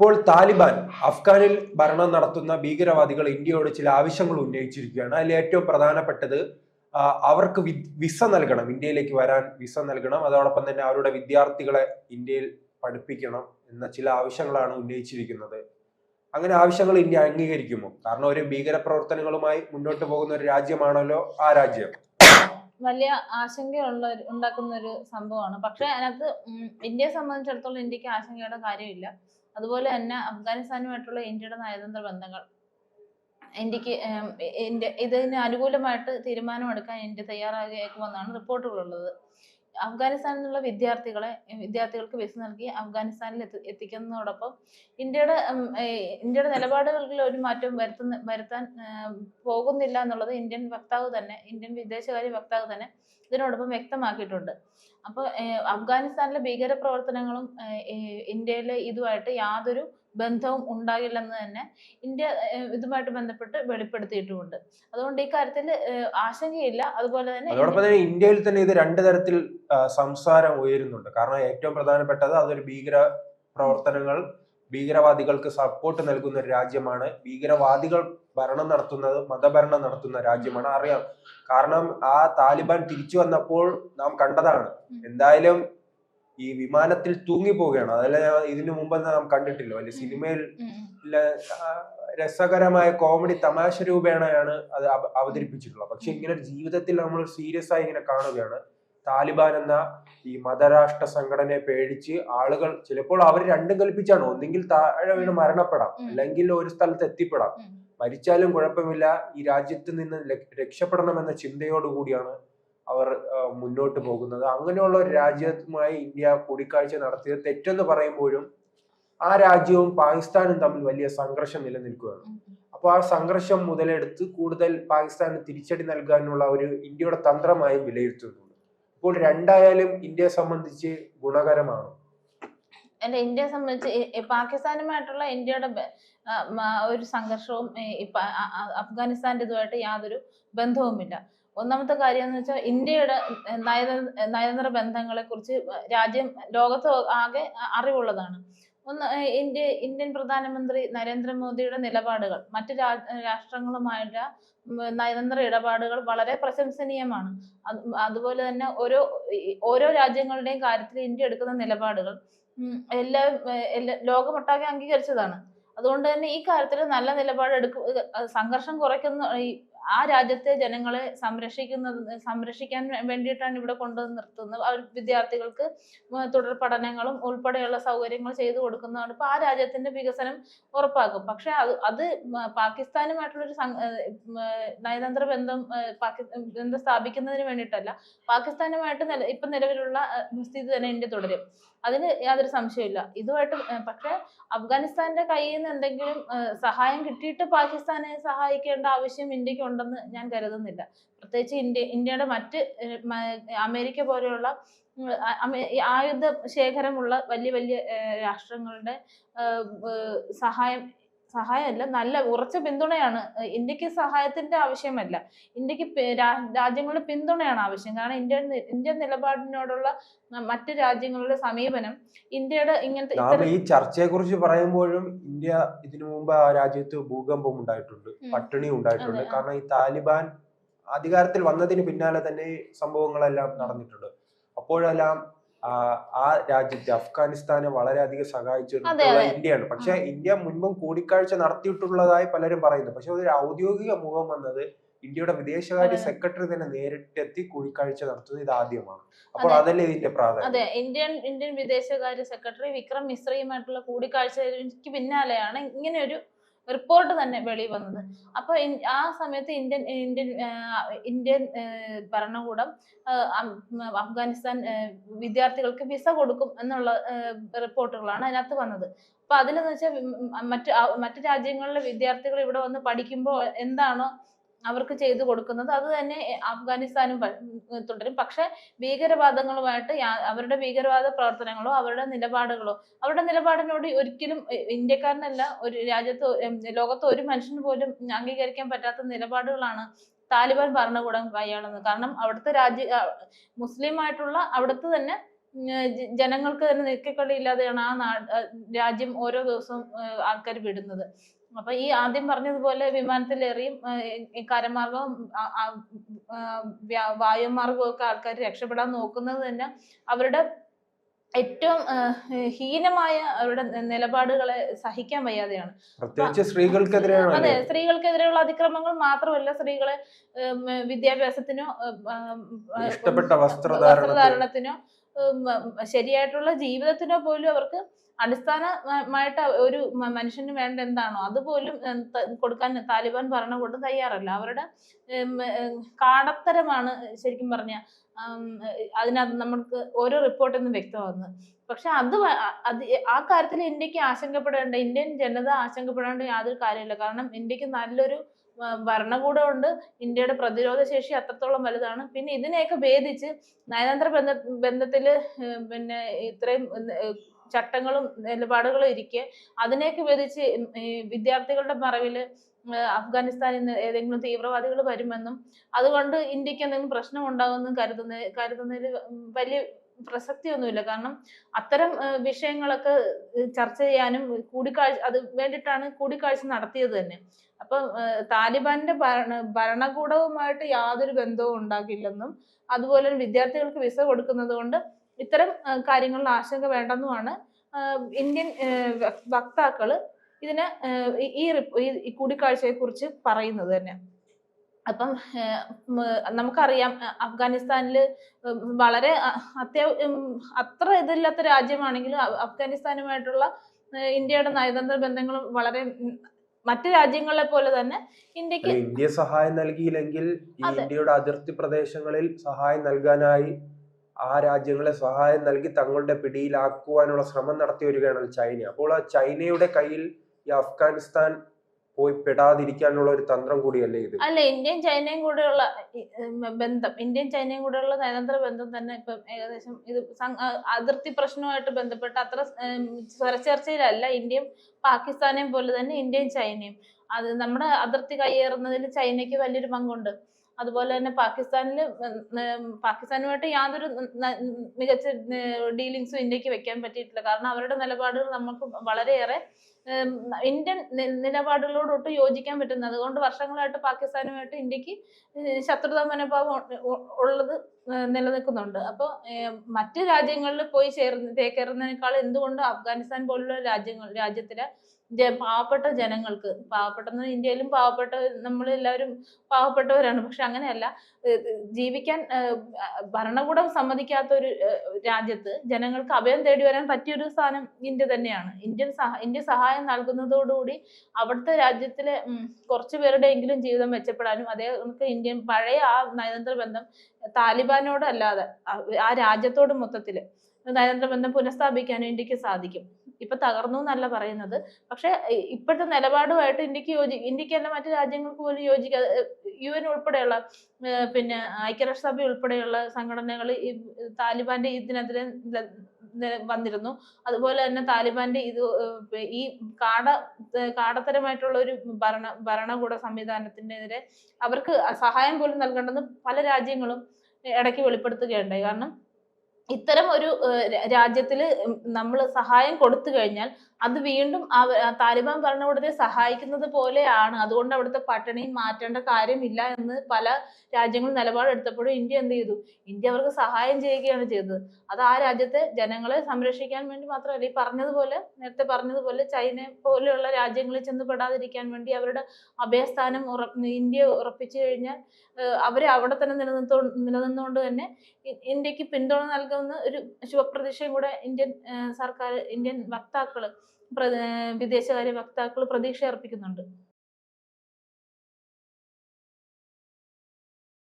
ഇപ്പോൾ താലിബാൻ അഫ്ഗാനിൽ ഭരണം നടത്തുന്ന ഭീകരവാദികൾ ഇന്ത്യയോട് ചില ആവശ്യങ്ങൾ ഉന്നയിച്ചിരിക്കുകയാണ്. അതിൽ ഏറ്റവും പ്രധാനപ്പെട്ടത് അവർക്ക് വിസ നൽകണം. ഇന്ത്യയിലേക്ക് വരാൻ വിസ നൽകണം. അതോടൊപ്പം തന്നെ അവരുടെ വിദ്യാർത്ഥികളെ ഇന്ത്യയിൽ പഠിപ്പിക്കണം എന്ന ചില ആവശ്യങ്ങളാണ് ഉന്നയിച്ചിരിക്കുന്നത്. അങ്ങനെ ആവശ്യങ്ങൾ ഇന്ത്യ അംഗീകരിക്കുമോ? കാരണം ഒരു ഭീകര പ്രവർത്തനങ്ങളുമായി മുന്നോട്ട് പോകുന്ന ഒരു രാജ്യമാണല്ലോ ആ രാജ്യം. വലിയ ആശങ്കയുള്ള ഉണ്ടാക്കുന്ന ഒരു സംഭവമാണ്. പക്ഷെ അതിനകത്ത് ഇന്ത്യയെ സംബന്ധിച്ചിടത്തോളം ഇന്ത്യയ്ക്ക് ആശങ്കയുടെ കാര്യമില്ല. അതുപോലെ തന്നെ അഫ്ഗാനിസ്ഥാനുമായിട്ടുള്ള ഇന്ത്യയുടെ നയതന്ത്ര ബന്ധങ്ങൾ. ഇന്ത്യയ്ക്ക് ഇന്ത്യ ഇതിന് അനുകൂലമായിട്ട് തീരുമാനമെടുക്കാൻ ഇന്ത്യ തയ്യാറാകുമെന്നാണ് റിപ്പോർട്ടുകളുള്ളത്. അഫ്ഗാനിസ്ഥാനിൽ നിന്നുള്ള വിദ്യാർത്ഥികളെ വിദ്യാർത്ഥികൾക്ക് വിസ നൽകി അഫ്ഗാനിസ്ഥാനിൽ എത്തി എത്തിക്കുന്നതോടൊപ്പം ഇന്ത്യയുടെ ഇന്ത്യയുടെ നിലപാടുകളിൽ ഒരു മാറ്റവും വരുത്തുന്ന വരുത്താൻ പോകുന്നില്ല എന്നുള്ളത് ഇന്ത്യൻ വക്താവ് തന്നെ ഇന്ത്യൻ വിദേശകാര്യ വക്താവ് തന്നെ ഇതിനോടൊപ്പം വ്യക്തമാക്കിയിട്ടുണ്ട്. അപ്പോൾ അഫ്ഗാനിസ്ഥാനിലെ ഭീകര പ്രവർത്തനങ്ങളും ഇന്ത്യയിലെ ഇതുമായിട്ട് യാതൊരു ബന്ധവും ഉണ്ടാകില്ലെന്ന് തന്നെ ഇന്ത്യ ഇതുമായിട്ട് ബന്ധപ്പെട്ട് വെളിപ്പെടുത്തിയിട്ടുമുണ്ട്. അതുകൊണ്ട് ഈ കാര്യത്തിൽ ആശങ്കയില്ല. അതുപോലെ തന്നെ അതോടൊപ്പം തന്നെ ഇന്ത്യയിൽ തന്നെ ഇത് രണ്ട് തരത്തിൽ സംസാരം ഉയരുന്നുണ്ട്. കാരണം ഏറ്റവും പ്രധാനപ്പെട്ടത് അതൊരു ഭീകര പ്രവർത്തനങ്ങൾ ഭീകരവാദികൾക്ക് സപ്പോർട്ട് നൽകുന്ന ഒരു രാജ്യമാണ്. ഭീകരവാദികൾ ഭരണം നടത്തുന്നത് മതഭരണം നടത്തുന്ന രാജ്യമാണ്. അറിയാം. കാരണം ആ താലിബാൻ തിരിച്ചു വന്നപ്പോൾ നാം കണ്ടതാണ്. എന്തായാലും ഈ വിമാനത്തിൽ തൂങ്ങിപ്പോവുകയാണ്. അതല്ല ഇതിനു മുമ്പ് നാം കണ്ടിട്ടില്ല? അല്ലെ. സിനിമയിൽ രസകരമായ കോമഡി തമാശ രൂപേണയാണ് അത് അവതരിപ്പിച്ചിട്ടുള്ളത്. പക്ഷെ ഇങ്ങനെ ജീവിതത്തിൽ നമ്മൾ സീരിയസ് ആയി ഇങ്ങനെ കാണുകയാണ്. താലിബാൻ എന്ന ഈ മതരാഷ്ട്ര സംഘടനയെ പേടിച്ച് ആളുകൾ ചിലപ്പോൾ അവർ രണ്ടും കൽപ്പിച്ചാണ്. ഒന്നെങ്കിൽ താഴെ വീണ് മരണപ്പെടാം. അല്ലെങ്കിൽ ഒരു സ്ഥലത്ത് എത്തിപ്പെടാം. മരിച്ചാലും കുഴപ്പമില്ല. ഈ രാജ്യത്ത് നിന്ന് രക്ഷപ്പെടണം രക്ഷപ്പെടണമെന്ന ചിന്തയോടുകൂടിയാണ് അവർ മുന്നോട്ട് പോകുന്നത്. അങ്ങനെയുള്ള ഒരു രാജ്യവുമായി ഇന്ത്യ കൂടിക്കാഴ്ച നടത്തിയത് തെറ്റെന്ന് പറയുമ്പോഴും ആ രാജ്യവും പാകിസ്ഥാനും തമ്മിൽ വലിയ സംഘർഷം നിലനിൽക്കുകയാണ്. അപ്പോൾ ആ സംഘർഷം മുതലെടുത്ത് കൂടുതൽ പാകിസ്ഥാന് തിരിച്ചടി നൽകാനുള്ള ഒരു ഇന്ത്യയുടെ തന്ത്രമായി വിലയിരുത്തുന്നുണ്ട് ഇപ്പോൾ രണ്ടായാലും ഇന്ത്യയെ സംബന്ധിച്ച് ഗുണകരമാണ്? അല്ല ഇന്ത്യയെ സംബന്ധിച്ച് പാകിസ്ഥാനുമായിട്ടുള്ള ഇന്ത്യയുടെ ഒരു സംഘർഷവും അഫ്ഗാനിസ്ഥാന്റെ ഇതുമായിട്ട് യാതൊരു ബന്ധവുമില്ല. ഒന്നാമത്തെ കാര്യം എന്ന് വെച്ചാൽ ഇന്ത്യയുടെ നയതന്ത്ര ബന്ധങ്ങളെ കുറിച്ച് രാജ്യം ലോകത്ത് ആകെ അറിവുള്ളതാണ്. ഒന്ന് ഇന്ത്യ ഇന്ത്യൻ പ്രധാനമന്ത്രി നരേന്ദ്രമോദിയുടെ നിലപാടുകൾ. മറ്റു രാഷ്ട്രങ്ങളുമായിട്ട് നയതന്ത്ര ഇടപാടുകൾ വളരെ പ്രശംസനീയമാണ്. അതുപോലെ തന്നെ ഓരോ ഓരോ രാജ്യങ്ങളുടെയും കാര്യത്തിൽ ഇന്ത്യ എടുക്കുന്ന നിലപാടുകൾ എല്ലാം ലോകമൊട്ടാകെ അംഗീകരിച്ചതാണ്. അതുകൊണ്ട് തന്നെ ഈ കാര്യത്തിൽ നല്ല നിലപാട് എടുക്കുക സംഘർഷം കുറയ്ക്കുന്ന ആ രാജ്യത്തെ ജനങ്ങളെ സംരക്ഷിക്കുന്നത് സംരക്ഷിക്കാൻ വേണ്ടിയിട്ടാണ് ഇവിടെ കൊണ്ടുവന്ന് നിർത്തുന്നത്. അവർ വിദ്യാർത്ഥികൾക്ക് തുടർ പഠനങ്ങളും ഉൾപ്പെടെയുള്ള സൗകര്യങ്ങൾ ചെയ്തു കൊടുക്കുന്നതാണ്. ഇപ്പൊ ആ രാജ്യത്തിന്റെ വികസനം ഉറപ്പാക്കും. പക്ഷെ അത് അത് പാകിസ്ഥാനുമായിട്ടുള്ള ഏഹ് നയതന്ത്ര ബന്ധം ബന്ധം സ്ഥാപിക്കുന്നതിന് വേണ്ടിയിട്ടല്ല. പാകിസ്ഥാനുമായിട്ട് ഇപ്പൊ നിലവിലുള്ള സ്ഥിതി തന്നെ ഇന്ത്യ തുടരും. അതിന് യാതൊരു സംശയമില്ല ഇതുമായിട്ട് പക്ഷേ അഫ്ഗാനിസ്ഥാന്റെ കയ്യിൽ നിന്ന് എന്തെങ്കിലും സഹായം കിട്ടിയിട്ട് പാകിസ്ഥാനെ സഹായിക്കേണ്ട ആവശ്യം ഇന്ത്യയ്ക്ക് ഉണ്ടെന്ന് ഞാൻ കരുതുന്നില്ല. പ്രത്യേകിച്ച് ഇന്ത്യ ഇന്ത്യയുടെ മറ്റ് അമേരിക്ക പോലെയുള്ള ആയുധ ശേഖരമുള്ള വലിയ വലിയ രാഷ്ട്രങ്ങളുടെ സഹായം സഹായമല്ല നല്ല ഉറച്ച പിന്തുണയാണ്. ഇന്ത്യയ്ക്ക് സഹായത്തിന്റെ ആവശ്യമല്ല. ഇന്ത്യയ്ക്ക് രാജ്യങ്ങളുടെ പിന്തുണയാണ് ആവശ്യം. കാരണം ഇന്ത്യ ഇന്ത്യ ഇന്ത്യൻ നിലപാടിനോടുള്ള മറ്റു രാജ്യങ്ങളുടെ സമീപനം ഇന്ത്യയുടെ ഇങ്ങനത്തെ ഈ ചർച്ചയെ കുറിച്ച് പറയുമ്പോഴും ഇന്ത്യ ഇതിനു മുമ്പ് ആ രാജ്യത്ത് ഭൂകമ്പം ഉണ്ടായിട്ടുണ്ട്. പട്ടിണി ഉണ്ടായിട്ടുണ്ട്. കാരണം ഈ താലിബാൻ അധികാരത്തിൽ വന്നതിന് പിന്നാലെ തന്നെ സംഭവങ്ങളെല്ലാം നടന്നിട്ടുണ്ട്. അപ്പോഴെല്ലാം ആ, രാജ്യത്തെ അഫ്ഗാനിസ്ഥാനെ വളരെയധികം സഹായിച്ചിട്ടുള്ള. ഇന്ത്യയാണ്. പക്ഷെ ഇന്ത്യ മുൻപും കൂടിക്കാഴ്ച നടത്തിയിട്ടുള്ളതായി പലരും പറയുന്നു. പക്ഷെ ഒരു ഔദ്യോഗിക മുഖം വന്നത് ഇന്ത്യയുടെ വിദേശകാര്യ സെക്രട്ടറി തന്നെ നേരിട്ടെത്തി കൂടിക്കാഴ്ച നടത്തുന്നത് ഇത് ആദ്യമാണ് അപ്പോൾ അതല്ലേ ഇതിന്റെ പ്രാധാന്യം? അതെ ഇന്ത്യൻ ഇന്ത്യൻ വിദേശകാര്യ സെക്രട്ടറി വിക്രം മിശ്രയുമായിട്ടുള്ള കൂടിക്കാഴ്ചയ്ക്ക് പിന്നാലെയാണ്. ഇങ്ങനെ ഒരു റിപ്പോർട്ട് തന്നെ വെളി വന്നത്. അപ്പൊ ആ സമയത്ത് ഇന്ത്യൻ ഇന്ത്യൻ ഇന്ത്യൻ ഭരണകൂടം അഫ്ഗാനിസ്ഥാൻ വിദ്യാർത്ഥികൾക്ക് വിസ കൊടുക്കും എന്നുള്ള റിപ്പോർട്ടുകളാണ് അതിനകത്ത് വന്നത്. അപ്പൊ അതിലെന്ന് വെച്ചാൽ മറ്റ് മറ്റു രാജ്യങ്ങളിലെ വിദ്യാർത്ഥികൾ ഇവിടെ വന്ന് പഠിക്കുമ്പോൾ എന്താണോ അവർക്ക് ചെയ്തു കൊടുക്കുന്നത്. അത് തന്നെ അഫ്ഗാനിസ്ഥാനും തുടരും. പക്ഷെ ഭീകരവാദങ്ങളുമായിട്ട് അവരുടെ ഭീകരവാദ പ്രവർത്തനങ്ങളോ അവരുടെ നിലപാടുകളോ അവരുടെ നിലപാടിനോട് ഒരിക്കലും ഇന്ത്യക്കാരനല്ല ഒരു രാജ്യത്ത് ലോകത്ത് ഒരു മനുഷ്യന് പോലും അംഗീകരിക്കാൻ പറ്റാത്ത നിലപാടുകളാണ് താലിബാൻ ഭരണകൂടം കൈയാളുന്നത്. കാരണം അവിടുത്തെ രാജ്യ മുസ്ലിമായിട്ടുള്ള അവിടുത്തെ തന്നെ ജനങ്ങൾക്ക് തന്നെ നിൽക്കക്കളിയില്ലാതെയാണ് ആ രാജ്യം ഓരോ ദിവസവും ആൾക്കാർ വിടുന്നത്. അപ്പൊ ഈ ആദ്യം പറഞ്ഞതുപോലെ വിമാനത്തിലേറിയും കരമാർഗവും വായുമാർഗവും ഒക്കെ ആൾക്കാർ രക്ഷപ്പെടാൻ നോക്കുന്നത് തന്നെ അവരുടെ ഏറ്റവും ഹീനമായ അവരുടെ നിലപാടുകളെ സഹിക്കാൻ വയ്യാതെയാണ്. പ്രത്യേകിച്ച് സ്ത്രീകൾക്കെതിരെയാണ് അതെ സ്ത്രീകൾക്കെതിരെയുള്ള അതിക്രമങ്ങൾ മാത്രമല്ല സ്ത്രീകളെ വിദ്യാഭ്യാസത്തിനോ ഇഷ്ടപ്പെട്ട വസ്ത്രധാരണത്തിന് ശരിയായിട്ടുള്ള ജീവിതത്തിനോ പോലും അവർക്ക് അടിസ്ഥാനമായിട്ട് ഒരു മനുഷ്യന് വേണ്ട എന്താണോ അതുപോലും കൊടുക്കാൻ താലിബാൻ ഭരണകൂടം തയ്യാറല്ല. അവരുടെ കാടത്തരമാണ് ശരിക്കും പറഞ്ഞ അതിനകത്ത് നമുക്ക് ഓരോ റിപ്പോർട്ടിൽ നിന്നും വ്യക്തമാകുന്നത്. പക്ഷെ അത് അത് ആ കാര്യത്തിൽ ഇന്ത്യയ്ക്ക് ആശങ്കപ്പെടേണ്ട ഇന്ത്യൻ ജനത ആശങ്കപ്പെടേണ്ട യാതൊരു കാര്യമില്ല കാരണം ഇന്ത്യയ്ക്ക് നല്ലൊരു ഭരണകൂടമുണ്ട്. ഇന്ത്യയുടെ പ്രതിരോധ ശേഷി അത്രത്തോളം വലുതാണ്. പിന്നെ ഇതിനെയൊക്കെ ഭേദിച്ച് നയതന്ത്ര ബന്ധ ബന്ധത്തിൽ പിന്നെ ഇത്രയും ചട്ടങ്ങളും നിലപാടുകളും ഇരിക്കെ അതിനെയൊക്കെ ഭേദിച്ച് വിദ്യാർത്ഥികളുടെ മറവിൽ ഏർ അഫ്ഗാനിസ്ഥാനിൽ നിന്ന് ഏതെങ്കിലും തീവ്രവാദികൾ വരുമെന്നും അതുകൊണ്ട് ഇന്ത്യയ്ക്ക് എന്തെങ്കിലും പ്രശ്നം ഉണ്ടാകുമെന്നും കരുതുന്ന കരുതുന്നതിൽ വലിയ പ്രസക്തിയൊന്നുമില്ല. കാരണം അത്തരം വിഷയങ്ങളൊക്കെ ചർച്ച ചെയ്യാനും കൂടിക്കാഴ്ച അത് വേണ്ടിയിട്ടാണ് കൂടിക്കാഴ്ച നടത്തിയത് തന്നെ. അപ്പം താലിബാന്റെ ഭരണ ഭരണകൂടവുമായിട്ട് യാതൊരു ബന്ധവും ഉണ്ടാകില്ലെന്നും അതുപോലെ വിദ്യാർത്ഥികൾക്ക് വിസ കൊടുക്കുന്നത് കൊണ്ട് ഇത്തരം കാര്യങ്ങളിൽ ആശങ്ക വേണ്ടെന്നുമാണ് ഇന്ത്യൻ വക്താക്കൾ ഇതിന് ഈ- ഈ കൂടിക്കാഴ്ചയെ കുറിച്ച് പറയുന്നത് തന്നെ. അപ്പം നമുക്കറിയാം അഫ്ഗാനിസ്ഥാനിൽ വളരെ അത്യാവശ്യം അത്ര ഇതില്ലാത്ത രാജ്യമാണെങ്കിലും അഫ്ഗാനിസ്ഥാനുമായിട്ടുള്ള ഇന്ത്യയുടെ നയതന്ത്ര ബന്ധങ്ങളും വളരെ മറ്റു രാജ്യങ്ങളെ പോലെ തന്നെ ഇന്ത്യയ്ക്ക് ഇന്ത്യ സഹായം നൽകിയില്ലെങ്കിൽ ഇന്ത്യയുടെ അതിർത്തി പ്രദേശങ്ങളിൽ സഹായം നൽകാനായി ആ രാജ്യങ്ങളെ സഹായം നൽകി തങ്ങളുടെ പിടിയിലാക്കുവാനുള്ള ശ്രമം നടത്തി വരികയാണ് ചൈന. അപ്പോൾ ആ ചൈനയുടെ കയ്യിൽ ഈ അഫ്ഗാനിസ്ഥാൻ പോയി പെടാതിരിക്കാനുള്ള ഒരു തന്ത്രം കൂടിയല്ലേ ഇത്? അല്ല ഇന്ത്യയും ചൈനയും കൂടെയുള്ള ബന്ധം ഇന്ത്യയും ചൈനയും കൂടെയുള്ള നയതന്ത്ര ബന്ധം തന്നെ ഇപ്പം ഏകദേശം ഇത് അതിർത്തി പ്രശ്നവുമായിട്ട് ബന്ധപ്പെട്ട് അത്ര സ്വരച്ചേർച്ചയിലല്ല ഇന്ത്യയും പാകിസ്ഥാനെയും പോലെ തന്നെ ഇന്ത്യയും ചൈനയും. അത് നമ്മുടെ അതിർത്തി കയ്യേറുന്നതിൽ ചൈനയ്ക്ക് വലിയൊരു പങ്കുണ്ട്. അതുപോലെ തന്നെ പാകിസ്ഥാനിൽ പാകിസ്ഥാനുമായിട്ട് യാതൊരു മികച്ച ഡീലിങ്സും ഇന്ത്യയ്ക്ക് വെക്കാൻ പറ്റിയിട്ടില്ല. കാരണം അവരുടെ നിലപാടുകൾ നമുക്ക് വളരെയേറെ ഇന്ത്യൻ നിലപാടുകളോട് നിലപാടുകളോടൊട്ട് യോജിക്കാൻ പറ്റുന്നത് അതുകൊണ്ട് വർഷങ്ങളായിട്ട് പാകിസ്ഥാനുമായിട്ട് ഇന്ത്യയ്ക്ക് ശത്രുതാ മനോഭാവം ഉള്ളത് നിലനിൽക്കുന്നുണ്ട്. അപ്പോൾ മറ്റ് രാജ്യങ്ങളിൽ പോയി ചേർന്ന് ചേക്കേറുന്നതിനേക്കാൾ എന്തുകൊണ്ട് അഫ്ഗാനിസ്ഥാൻ പോലുള്ള രാജ്യങ്ങൾ രാജ്യത്തിലെ പാവപ്പെട്ട ജനങ്ങൾക്ക്. പാവപ്പെട്ട ഇന്ത്യയിലും പാവപ്പെട്ട നമ്മളെല്ലാവരും പാവപ്പെട്ടവരാണ്. പക്ഷെ അങ്ങനെയല്ല. ജീവിക്കാൻ ഭരണകൂടം സമ്മതിക്കാത്ത ഒരു രാജ്യത്ത് ജനങ്ങൾക്ക് അഭയം തേടി വരാൻ പറ്റിയൊരു സ്ഥാനം ഇന്ത്യ തന്നെയാണ്. ഇന്ത്യൻ സഹ ഇന്ത്യ സഹായം നൽകുന്നതോടുകൂടി അവിടുത്തെ രാജ്യത്തിലെ കുറച്ച് പേരുടെയെങ്കിലും ജീവിതം മെച്ചപ്പെടാനും അതേ കണക്ക് ഇന്ത്യൻ പഴയ ആ നയതന്ത്ര ബന്ധം താലിബാനോട് അല്ലാതെ ആ- രാജ്യത്തോട് മൊത്തത്തിൽ നയതന്ത്ര ബന്ധം പുനഃസ്ഥാപിക്കാനും ഇന്ത്യയ്ക്ക് സാധിക്കും. ഇപ്പൊ തകർന്നു എന്നല്ല പറയുന്നത്. പക്ഷെ ഇപ്പോഴത്തെ നിലപാടുമായിട്ട് ഇന്ത്യയ്ക്ക് യോജി ഇന്ത്യക്കല്ല മറ്റു രാജ്യങ്ങൾക്ക് പോലും യോജിക്കാതെ യു എൻ ഉൾപ്പെടെയുള്ള പിന്നെ ഐക്യരാഷ്ട്രസഭ ഉൾപ്പെടെയുള്ള സംഘടനകൾ ഈ താലിബാന്റെ ഇതിനെതിരെ വന്നിരുന്നു. അതുപോലെ തന്നെ താലിബാന്റെ ഇത് ഈ കാട കാടത്തരമായിട്ടുള്ള ഒരു ഭരണ ഭരണകൂട സംവിധാനത്തിനെതിരെ അവർക്ക് സഹായം പോലും നൽകേണ്ടെന്ന് പല രാജ്യങ്ങളും ഇടയ്ക്ക് വെളിപ്പെടുത്തുകയുണ്ടായി. കാരണം ഇത്തരം ഒരു രാജ്യത്തിൽ നമ്മൾ സഹായം കൊടുത്തു കഴിഞ്ഞാൽ അത് വീണ്ടും താലിബാൻ ഭരണകൂടത്തെ സഹായിക്കുന്നത് പോലെയാണ്. അതുകൊണ്ട് അവിടുത്തെ പട്ടിണി മാറ്റേണ്ട കാര്യമില്ല എന്ന് പല രാജ്യങ്ങളും നിലപാടെടുത്തപ്പോഴും ഇന്ത്യ എന്ത് ചെയ്തു? ഇന്ത്യ അവർക്ക് സഹായം ചെയ്യുകയാണ് ചെയ്തത്. അത് ആ രാജ്യത്തെ ജനങ്ങളെ സംരക്ഷിക്കാൻ വേണ്ടി മാത്രമല്ല ഈ പറഞ്ഞതുപോലെ നേരത്തെ പറഞ്ഞതുപോലെ ചൈന പോലെയുള്ള രാജ്യങ്ങളിൽ ചെന്ന് പെടാതിരിക്കാൻ വേണ്ടി അവരുടെ അഭയസ്ഥാനം ഇന്ത്യ ഉറപ്പിച്ചു കഴിഞ്ഞാൽ അവരെ അവിടെ തന്നെ നിലനിർത്തോ നിലനിന്നുകൊണ്ട് തന്നെ ഇന്ത്യയ്ക്ക് പിന്തുണ നൽകുന്ന ഒരു ശുഭപ്രതീക്ഷയും കൂടെ ഇന്ത്യൻ സർക്കാർ ഇന്ത്യൻ ഏഹ് വിദേശകാര്യ വക്താക്കൾ പ്രതീക്ഷ അർപ്പിക്കുന്നുണ്ട്